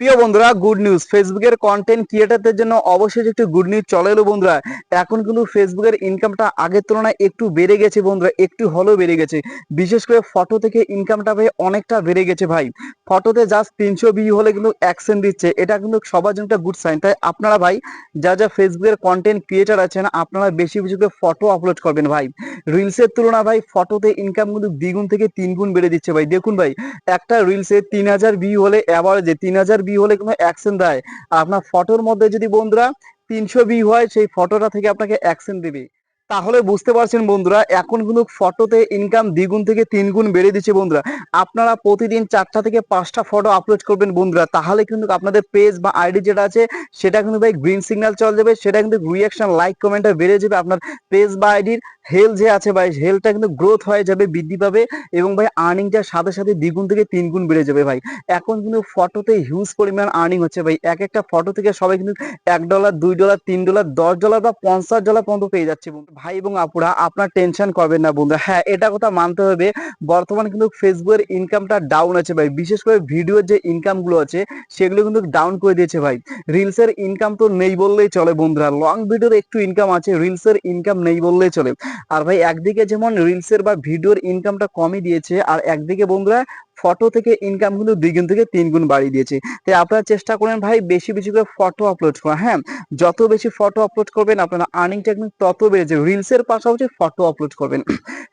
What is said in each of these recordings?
প্রিয় বন্ধুরা good news ফেসবুকের কন্টেন্ট ক্রিয়েটারদের জন্য অবশ্যই একটু গুড নিউজ চলে এলো বন্ধুরা। এখন কিন্তু ফেসবুকের ইনকামটা আগের তুলনায় একটু বেড়ে গেছে বন্ধুরা, একটু হলেও বেড়ে গেছে। বিশেষ করে ফটো থেকে ইনকামটা ভাই অনেকটা বেড়ে গেছে ভাই। ফটোতে জাস্ট তিনশো ভিউ হলে কিন্তু অ্যাকশন দিচ্ছে। এটা কিন্তু সবার জন্য একটা গুড সাইন তাই আপনারা ভাই যা যা ফেসবুকের কন্টেন্ট ক্রিয়েটার আছেন, আপনারা বেশি বেশি করে ফটো আপলোড করবেন ভাই। রিলসের তুলনা ভাই ফটোতে ইনকাম কিন্তু দ্বিগুণ থেকে তিন গুণ বেড়ে দিচ্ছে ভাই। দেখুন ভাই, একটা রিলসে তিন হাজার ভিউ হলে অ্যাভারেজে তিন হাজার ভিউ হলে কোনো অ্যাকশন দেয়। আপনার ফটোর মধ্যে যদি বন্ধুরা তিনশো বি হয়, সেই ফটোটা থেকে আপনাকে অ্যাকশন দিবে। তাহলে বুঝতে পারছেন বন্ধুরা, এখন কিন্তু ফটোতে ইনকাম দ্বিগুণ থেকে তিন গুণ বেড়ে দিচ্ছে বন্ধুরা। আপনারা প্রতিদিন চারটা থেকে পাঁচটা ফটো আপলোড করবেন বন্ধুরা, তাহলে কিন্তু আপনাদের পেজ বা আইডি যেটা আছে, সেটা কিন্তু ভাই গ্রিন সিগন্যাল চলে যাবে, সেটা কিন্তু রিয়াকশন লাইক কমেন্টটা বেড়ে যাবে আপনার পেজ বা আইডির হেল যে আছে ভাই হেলটা কিন্তু গ্রোথ হয়ে যাবে, বৃদ্ধি পাবে এবং ভাই আর্নিংটার সাথে সাথে দ্বিগুণ থেকে তিন গুণ বেড়ে যাবে ভাই। এখন কিন্তু ফটোতে হিউজ পরিমাণ আর্নিং হচ্ছে ভাই, এক একটা ফটো থেকে সবাই কিন্তু এক ডলার দুই ডলার তিন ডলার দশ ডলার বা পঞ্চাশ ডলার পর্যন্ত পেয়ে যাচ্ছে ভাই এবং আপুরা, আপনার টেনশন করবেন না বন্ধু হ্যাঁ এটা কথা মানতে হবে। বর্তমানে কিন্তু ফেসবুকের ইনকামটা ডাউন আছে ভাই। বিশেষ করে ভিডিওর যে ইনকামগুলো আছে, সেগুলো কিন্তু ডাউন করে দিয়েছে ভাই। রিলসের ইনকাম তো নেই বললেই চলে বন্ধুরা। লং ভিডিওর একটু ইনকাম আছে রিলসের ইনকাম নেই বললেই চলে। আর ভাই, একদিকে যেমন রিলসের বা ভিডিওর ইনকামটা কমই দিয়েছে, আর একদিকে বন্ধুরা ফটো থেকে ইনকাম কিন্তু দুই গুণ থেকে তিন গুণ বাড়িয়ে দিয়েছে। তাই আপনারা চেষ্টা করেন ভাই বেশি বেশি করে ফটো আপলোড করা হ্যাঁ? যত বেশি ফটো আপলোড করবেন, আপনারা আর্নিংটা কিন্তু তত বেড়ে যাবে। রিলসের পাশাপাশি ফটো আপলোড করবেন।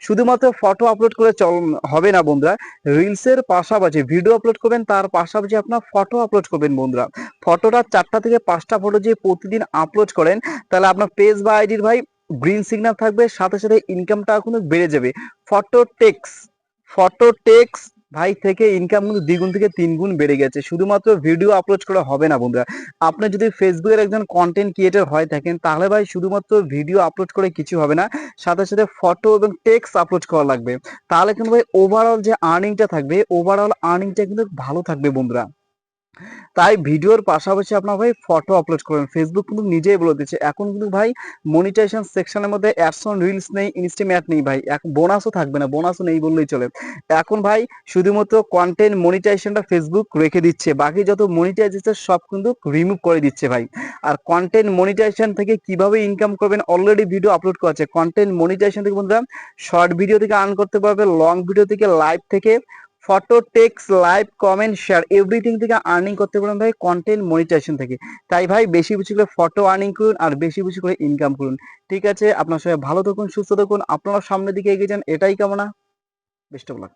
শুধুমাত্র ফটো আপলোড করে চল হবে না বন্ধুরা রিলসের পাশাপাশি ভিডিও আপলোড করবেন, তার পাশাপাশি আপনার ফটো আপলোড করবেন বন্ধুরা। ফটোটা চারটা থেকে পাঁচটা ফটো যে প্রতিদিন আপলোড করেন, তাহলে আপনার পেজ বা আইডির ভাই গ্রিন সিগন্যাল থাকবে, সাথে সাথে ইনকামটা কিন্তু বেড়ে যাবে। ফটো টেক্স ফটো টেক্স ভাই থেকে ইনকাম কিন্তু দ্বিগুণ থেকে তিন গুণ বেড়ে গেছে। শুধুমাত্র ভিডিও আপলোড করে হবে না বন্ধুরা। আপনি যদি ফেসবুকের একজন কন্টেন্ট ক্রিয়েটর হয়ে থাকেন, তাহলে ভাই শুধুমাত্র ভিডিও আপলোড করে কিছু হবে না, সাথে সাথে ফটো এবং টেক্স আপলোড করা লাগবে। তাহলে কিন্তু ভাই ওভারঅল যে আর্নিংটা থাকবে ওভারঅল আর্নিংটা কিন্তু ভালো থাকবে বন্ধুরা। তাই ভিডিওর পাশাপাশি আপনার ভাই ফটো আপলোড করবেন। ফেসবুক কিন্তু নিজেই বলে দিচ্ছে। এখন কিন্তু ভাই মনিটাইজেশন সেকশনের মধ্যে অ্যাডস অন রিলস নেই ইনস্টাম অ্যাড নেই ভাই। এক বোনাসও থাকবে না বোনাসও নেই বললেই চলে। এখন ভাই শুধুমাত্র কন্টেন্ট মনিটাইজেশনটা ফেসবুক রেখে দিচ্ছে। বাকি যত মনিটাইজেশন সব কিন্তু রিমুভ করে দিচ্ছে ভাই। আর কন্টেন্ট মনিটাইজেশন থেকে কীভাবে ইনকাম করবেন অলরেডি ভিডিও আপলোড করা আছে। কন্টেন্ট মনিটাইজেশন থেকে বন্ধুরা শর্ট ভিডিও থেকে আর্ন করতে পারবে লং ভিডিও থেকে লাইভ থেকে photo text live comment share everything থেকে আর্নিং করতে পারেন ভাই কন্টেন্ট মনিটাইজেশন থেকে। তাই ভাই, বেশি বেশি করে ফটো আর্নিং করুন আর বেশি বেশি করে ইনকাম করুন। ঠিক আছে, আপনার সবাই ভালো থাকুন, সুস্থ থাকুন, আপনারা সামনের দিকে এগিয়ে যান, এটাই কামনা। Best of luck